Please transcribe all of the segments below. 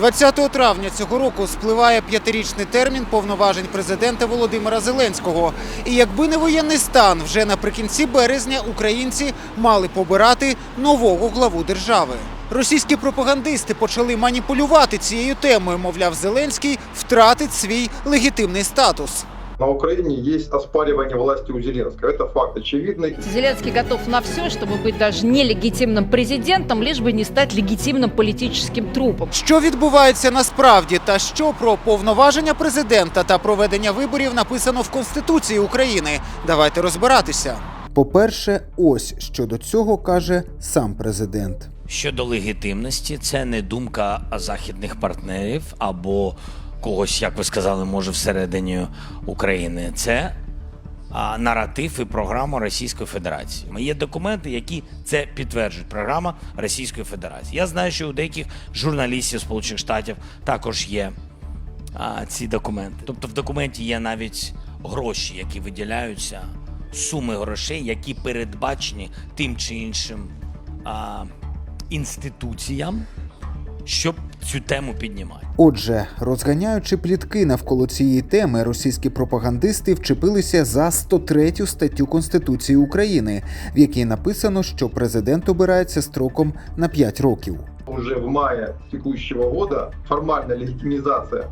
20 травня цього року спливає п'ятирічний термін повноважень президента Володимира Зеленського. І якби не воєнний стан, вже наприкінці березня українці мали побирати нового главу держави. Російські пропагандисти почали маніпулювати цією темою. Мовляв, Зеленський втратить свій легітимний статус На Украине есть оспаривание власти у Зеленского. Это факт очевидный. Зеленский готов на все, чтобы быть даже нелегитимным президентом, лишь бы не стать легитимным политическим трупом. Що відбувається насправді, та що про повноваження президента та проведення виборів написано в Конституції України? Давайте розбиратися. По-перше, ось що до цього каже сам президент. Щодо легітимності, це не думка західних партнерів або когось, як ви сказали, може всередині України. Це наратив і програма Російської Федерації. Є документи, які це підтверджують. Програма Російської Федерації. Я знаю, що у деяких журналістів Сполучених Штатів також є а, ці документи. Тобто в документі є навіть гроші, які виділяються, суми грошей, які передбачені тим чи іншим а, інституціям, щоб цю тему піднімати. Отже, розганяючи плітки навколо цієї теми, російські пропагандисти вчепилися за 103 статтю Конституції України, в якій написано, що президент обирається строком на 5 років. Уже в мае текущего года формальная легитимизация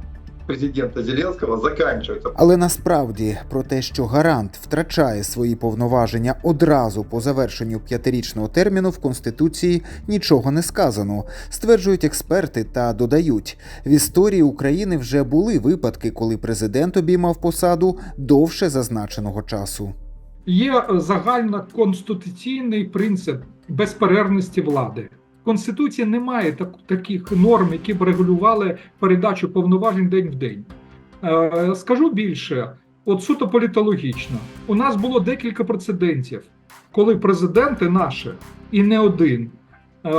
президента Зеленского заканчивается. Але насправді про те, що гарант втрачає свої повноваження одразу по завершенню п'ятирічного терміну в конституції нічого не сказано, стверджують експерти та додають: в історії України вже були випадки, коли президент обіймав посаду довше зазначеного часу. Є загальноконституційний принцип безперервності влади. Конституції немає так, таких норм, які б регулювали передачу повноважень день в день. Е, скажу більше, от суто політологічно, у нас було декілька прецедентів, коли президенти наші і не один, е,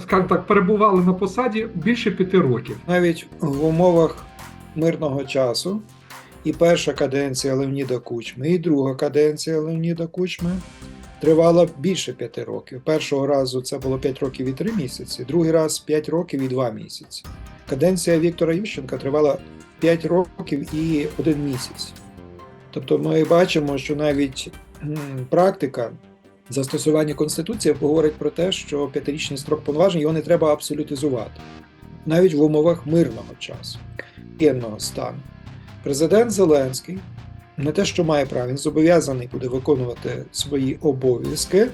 скажімо так, перебували на посаді більше п'яти років. навіть в умовах мирного часу. І перша каденція Леоніда Кучми, і друга каденція Леоніда Кучми тривала більше п'яти років. Першого разу це було 5 років і 3 місяці, другий раз 5 років і 2 місяці. Каденція Віктора Ющенка тривала 5 років і 1 місяць. Тобто ми бачимо, що навіть практика застосування Конституції говорить про те, що п'ятирічний строк повноважень його не треба абсолютизувати навіть в умовах мирного часу, воєнного стану. Президент Зеленський не те, що має право, він зобов'язаний буде виконувати свої обов'язки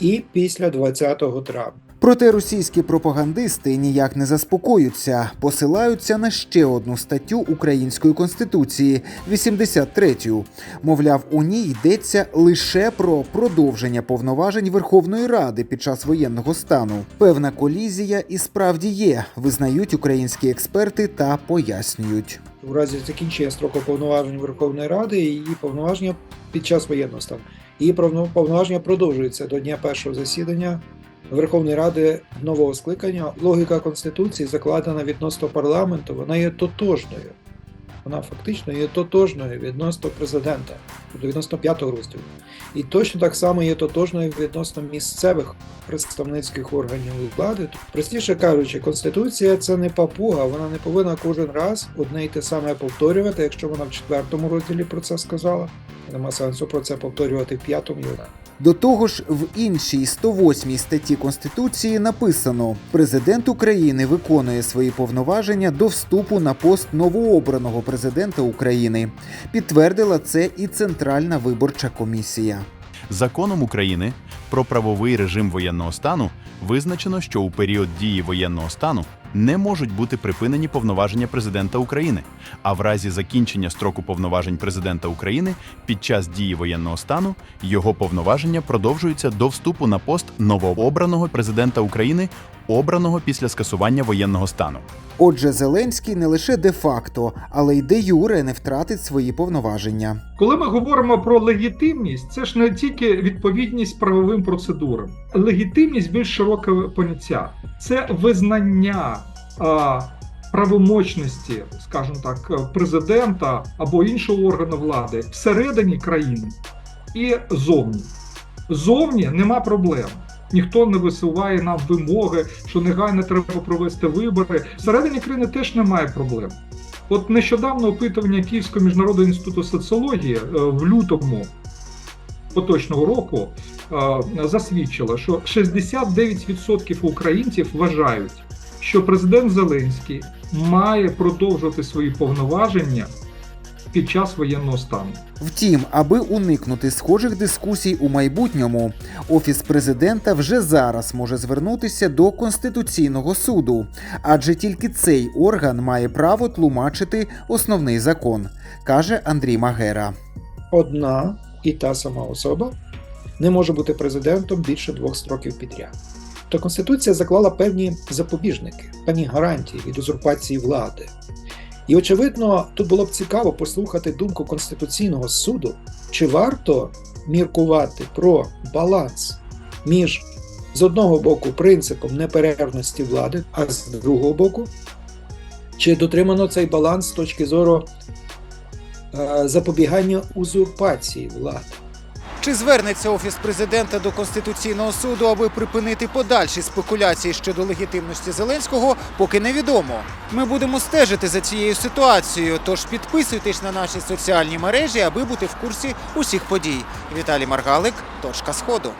і після 20 травня. Проте російські пропагандисти ніяк не заспокоюються, посилаються на ще одну статтю української конституції 83-ю. Мовляв, у ній йдеться лише про продовження повноважень Верховної Ради під час воєнного стану. Певна колізія і справді є, визнають українські експерти та пояснюють. У разі закінчення строку повноважень Верховної Ради її повноваження під час воєнного стану. Її повно- повноваження продовжуються до дня першого засідання Верховної Ради нового скликання. Логіка Конституції закладена відносно парламенту, вона є тотожною. Вона фактично є тотожною відносно президента, тобто відносно п'ятого розділу. І точно так само є тотожною відносно місцевих представницьких органів влади. Простіше кажучи, конституція це не папуга, вона не повинна кожен раз одне й те саме повторювати, якщо вона в четвертому розділі про це сказала. Нема сенсу про це повторювати в п'ятому одинадцятому. До того ж, в іншій 108 статті Конституції написано: президент України виконує свої повноваження до вступу на пост новообраного президента України. Підтвердила це і Центральна виборча комісія. Законом України про правовий режим воєнного стану визначено, що у період дії воєнного стану не можуть бути припинені повноваження президента України, а в разі закінчення строку повноважень президента України під час дії воєнного стану його повноваження продовжуються до вступу на пост новообраного президента України, обраного після скасування воєнного стану. Отже, Зеленський не лише де-факто, але й де юре не втратить свої повноваження. Коли ми говоримо про легітимність, це ж не тільки відповідність правовим процедурам. Легітимність більш широке поняття. Це визнання а, правомочності, скажімо так, президента або іншого органу влади всередині країни і зовні. Зовні нема проблем. Ніхто не висуває нам вимоги, що негайно треба провести вибори. Всередині країни теж немає проблем. От нещодавно опитування Київського міжнародного інституту соціології е, в лютому поточного року е, засвідчило, що 69% українців вважають, що президент Зеленський має продовжувати свої повноваження під час воєнного стану. Втім, аби уникнути схожих дискусій у майбутньому, офіс президента вже зараз може звернутися до конституційного суду, адже тільки цей орган має право тлумачити основний закон, каже Андрій Магера. Одна і та сама особа не може бути президентом більше двох строків підряд. То Конституція заклала певні запобіжники, певні гарантії від узурпації влади. І, очевидно, тут було б цікаво послухати думку Конституційного суду, чи варто міркувати про баланс між з одного боку принципом неперервності влади, а з другого боку, чи дотримано цей баланс з точки зору е, запобігання узурпації влади. Чи звернеться офіс президента до конституційного суду, аби припинити подальші спекуляції щодо легітимності Зеленського, поки невідомо. Ми будемо стежити за цією ситуацією. Тож підписуйтесь на наші соціальні мережі, аби бути в курсі усіх подій. Віталій Маргалик, точка сходу.